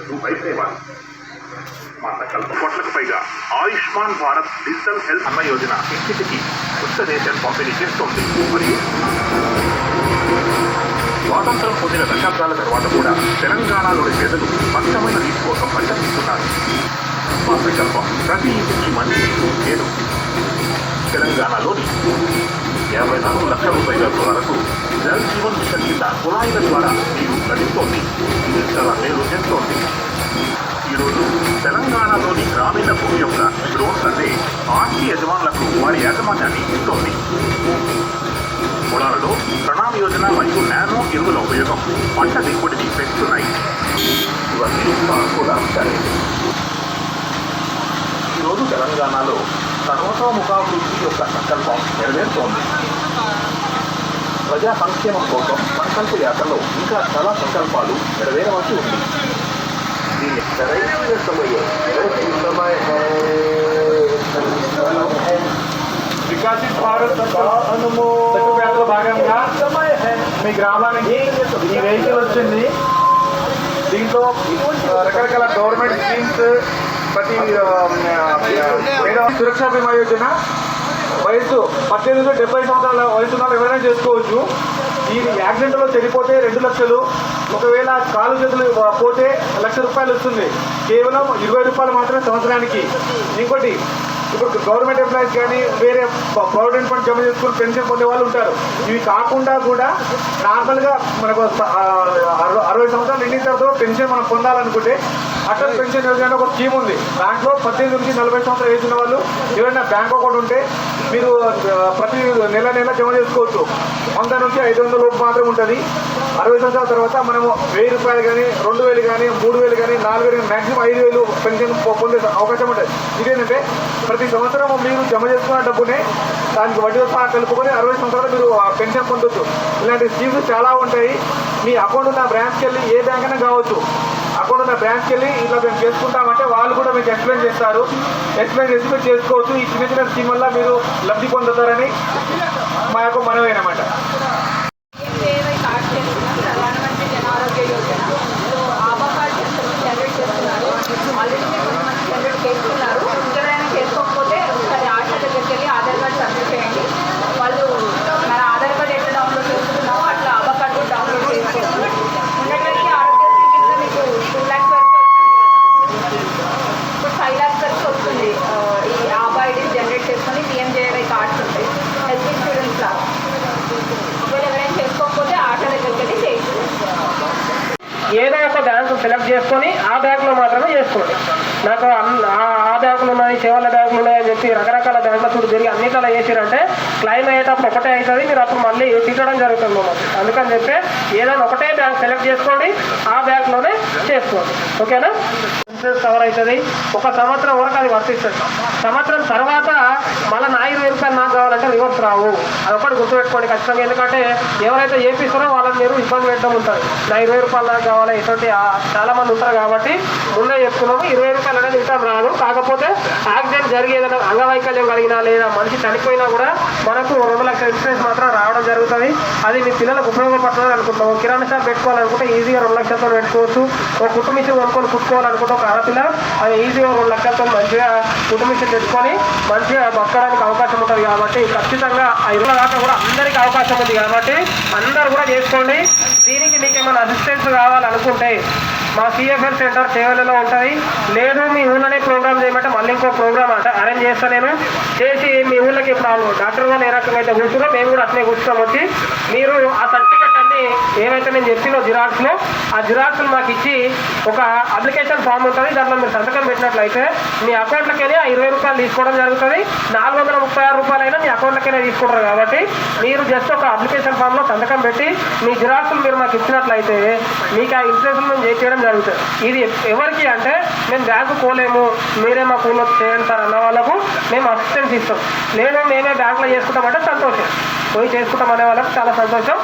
చేస్తూ బయలుదేరారు మా కల్ప కోట్లకు పైగా ఆయుష్మాన్ భారత్ డిజిటల్ హెల్త్ అన్న యోజన ఇంటికి ఉచిత దేశం పంపిణీ చేస్తోంది. మరియు స్వాతంత్రం పొందిన దశాబ్దాల తర్వాత కూడా తెలంగాణలోని ప్రజలు స్పష్టమైన నీటి కోసం పరితపిస్తున్నారు మా సంకల్పం ప్రతి ఇంటికి మంచి నేను తెలంగాణలోని యాభై నాలుగు లక్షల రూపాయల వరకు జల్ జీవన్ మిషన్ కింద కుళాయిల ద్వారా నీరు లభిస్తోంది. ఇది నేను చేస్తోంది ఈరోజు తెలంగాణలోని గ్రామీణ భూమి యొక్క డ్రోన్స్ అంటే ఆస్తి యజమానులకు వారి యాజమాన్యాన్ని ఇస్తోంది. పొలాలలో ప్రణామ యోజన మరియు నానో ఎరువుల ఉపయోగం పంట దిగుబడిని పెంచుతున్నాయి. ఇవన్నీ కూడా అంశాలే ఈరోజు తెలంగాణలో సర్వతోముఖాభివృద్ధి యొక్క సంకల్పం నెరవేరుతోంది. ప్రజా సంక్షేమం కోసం అసంఖ్య యాత్రలో ఇంకా చాలా సంకల్పాలు నెరవేరవలసి ఉంది. వికాసిత్ భారత్ చట్టపేటలో భాగంగా మీ గ్రామానికి ఈ వెహికల్ వచ్చింది. దీంట్లో రకరకాల గవర్నమెంట్ స్కీమ్స్ ప్రతి పేద బీమా యోజన వయసు పద్దెనిమిది నుండి డెబ్బై సంవత్సరాల వయసు ఉన్న ఎవరైనా చేసుకోవచ్చు. ఈ యాక్సిడెంట్లో చనిపోతే రెండు లక్షలు ఒకవేళ కాలు చేతులు పోతే లక్ష రూపాయలు వస్తుంది. కేవలం ఇరవై రూపాయలు మాత్రమే సంవత్సరానికి. ఇంకోటి ఇప్పుడు గవర్నమెంట్ ఎంప్లాయీస్ కానీ వేరే ప్రావిడెంట్ ఫండ్ జమ చేసుకుని పెన్షన్ పొందే వాళ్ళు ఉంటారు. ఇవి కాకుండా కూడా నార్మల్గా మనకు అరవై అరవై సంవత్సరాలు నిండిన తర్వాత పెన్షన్ మనం పొందాలనుకుంటే అటల్ పెన్షన్ యోజన అని ఒక స్కీమ్ ఉంది. దాంట్లో పద్దెనిమిది నుంచి నలభై సంవత్సరాలు వేసిన వాళ్ళు ఎవరైనా బ్యాంక్ అకౌంట్ ఉంటే మీరు ప్రతి నెల నెల జమ చేసుకోవచ్చు. వంద నుంచి ఐదు వందల లోపు మాత్రం ఉంటుంది. అరవై సంవత్సరాల తర్వాత మనము వెయ్యి రూపాయలు కానీ రెండు వేలు కానీ మూడు వేలు కానీ నాలుగు వేలు మాక్సిమం ఐదు వేలు పెన్షన్ పొందే అవకాశం ఉంటుంది. ఇదేంటంటే ప్రతి సంవత్సరం మీరు జమ చేసుకున్న డబ్బునే దానికి వడ్డీ సహా కలుపుకొని అరవై సంవత్సరాలు మీరు ఆ పెన్షన్ పొందొచ్చు. ఇలాంటి స్కీమ్స్ చాలా ఉంటాయి. మీ అకౌంట్ ఉన్న బ్రాంచ్కి వెళ్ళి ఏ బ్యాంక్ అయినా కావచ్చు. అకౌంట్ ఉన్న బ్యాంక్కి వెళ్ళి ఇట్లా మేము చేసుకుంటామంటే వాళ్ళు కూడా మీకు ఎక్స్ప్లెయిన్ చేస్తారు. ఎక్స్ప్లెయిన్ చేసి మీరు చేసుకోవచ్చు. ఈ చిన్న చిన్న స్కీమ్ వల్ల మీరు లబ్ధి పొందుతారని మా యొక్క మనవి ఏదో ఒక బ్యాంకు సెలెక్ట్ చేసుకొని ఆ బ్యాంకులో మాత్రమే చేసుకోండి. నాకు ఆ- ఆ బ్యాంకులు ఉన్నాయి సేవల బ్యాంకులు ఉన్నాయి అని చెప్పి రకరకాల బ్యాంకుల చూడు జరిగి అన్నిట్లా వేసిరంటే క్లైమ్ అయ్యేటప్పుడు ఒకటే అవుతుంది మీరు అప్పుడు మళ్ళీ తిట్టడం జరుగుతుంది మమ్మల్ని. అందుకని చెప్పి ఏదైనా ఒకటే బ్యాంక్ సెలెక్ట్ చేసుకోండి ఆ బ్యాంక్లోనే చేసుకోండి. ఓకేనా? ఇన్సూరెన్స్ కవర్ అవుతుంది. ఒక సంవత్సరం వరకు అది వర్తిస్తుంది. సంవత్సరం తర్వాత మళ్ళీ నా ఇరవై రూపాయలు నాకు కావాలంటే రివర్స్ రావు. అదొకటి గుర్తుపెట్టుకోండి ఖచ్చితంగా. ఎందుకంటే ఎవరైతే ఏపీస్తారో వాళ్ళని మీరు ఇబ్బంది పెట్టడం ఉంటుంది. నా ఇరవై రూపాయలు నాకు కావాలి ఇటువంటి చాలా మంది ఉంటారు కాబట్టి ముందే చెప్తున్నాము ఇరవై రూపాయలు అనేది రిటర్న్ రాదు. కాకపోతే యాక్సిడెంట్ జరిగి ఏదైనా అంగవైకల్యం కలిగినా లేదా మనిషి చనిపోయినా కూడా మనకు రెండు లక్షల ఇన్సూరెన్స్ మాత్రం రావడం జరుగుతుంది. అది మీ పిల్లలకు ఉపయోగపడుతుంది అనుకుంటున్నాం కిరాణా షాప్ పెట్టుకోవాలనుకుంటే ఈజీగా రెండు లక్షలతో పెట్టుకోవచ్చు. ఒక కుటుంబించి కొనుక్కొని కుట్టుకోవాలనుకుంటే ఒక ఆడపిల్ల అది ఈజీగా రెండు లక్షలతో మంచిగా కుటుంబించి తెచ్చుకొని మంచిగా బతకడానికి అవకాశం ఉంటుంది కాబట్టి ఖచ్చితంగా ఆ ఇరవై దాకా కూడా అందరికీ అవకాశం ఉంది కాబట్టి అందరు కూడా చేసుకోండి. దీనికి మీకు ఏమైనా అసిస్టెన్స్ కావాలనుకుంటే మా సిఎఫ్ఎల్ సెంటర్ సేవలలో ఉంటుంది లేదు మీ ఊళ్ళోనే ప్రోగ్రామ్ చేయమంటే మళ్ళీ ఇంకో ప్రోగ్రామ్ అంటే. అరేంజ్ చేస్తాను నేను. చేసి మీ ఊళ్ళకి ప్రాబ్లం డాక్టర్ వాళ్ళు ఏ రకంగా అయితే కూర్చున్నారో మేము కూడా అట్లే కూర్చున్నాం వచ్చి. మీరు ఆ సర్టిఫికెట్ అన్ని ఏమైతే నేను చెప్పినో జిరాక్స్లో ఆ జిరాక్స్లు మాకు ఇచ్చి ఒక అప్లికేషన్ ఫామ్ ఉంటుంది. దాంట్లో మీరు సంతకం పెట్టినట్లయితే మీ అకౌంట్లకి ఆ ఇరవై రూపాయలు తీసుకోవడం జరుగుతుంది. నాలుగు వందల ముప్పై ఆరు రూపాయలైనా మీ అకౌంట్లకైనా తీసుకుంటారు కాబట్టి మీరు జస్ట్ ఒక అప్లికేషన్ ఫామ్లో సంతకం పెట్టి మీ జిరాక్స్లు మీరు మాకు ఇచ్చినట్లయితే మీకు ఆ ఇన్సూరెన్స్ మేము చేయడం జరుగుతుంది. ఇది ఎవరికి అంటే మేము బ్యాంకు పోలేము మీరే మా కూలో చేయండి సార్ అన్న వాళ్ళకు మేము అసిస్టెన్స్ ఇస్తాం. నేను మేమే బ్యాంకులో చేసుకుంటామంటే సంతోషం. పోయి చేసుకుంటాం అనే వాళ్ళకి చాలా సంతోషం.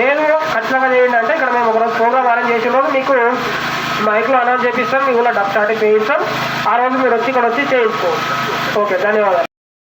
నేను ఖచ్చితంగా చేయండి అంటే ఇక్కడ మేము ఒకరోజు ప్రోగ్రామ్ అరేంజ్ చేసిన రోజు మీకు మైక్లో అనౌన్స్ చేపిస్తాం మీ ఊళ్ళో డబ్బు స్టార్టింగ్ చేయిస్తాం. ఆ రోజు మీరు వచ్చి ఇక్కడ వచ్చి చేయించుకోవచ్చు. ఓకే ధన్యవాదాలు.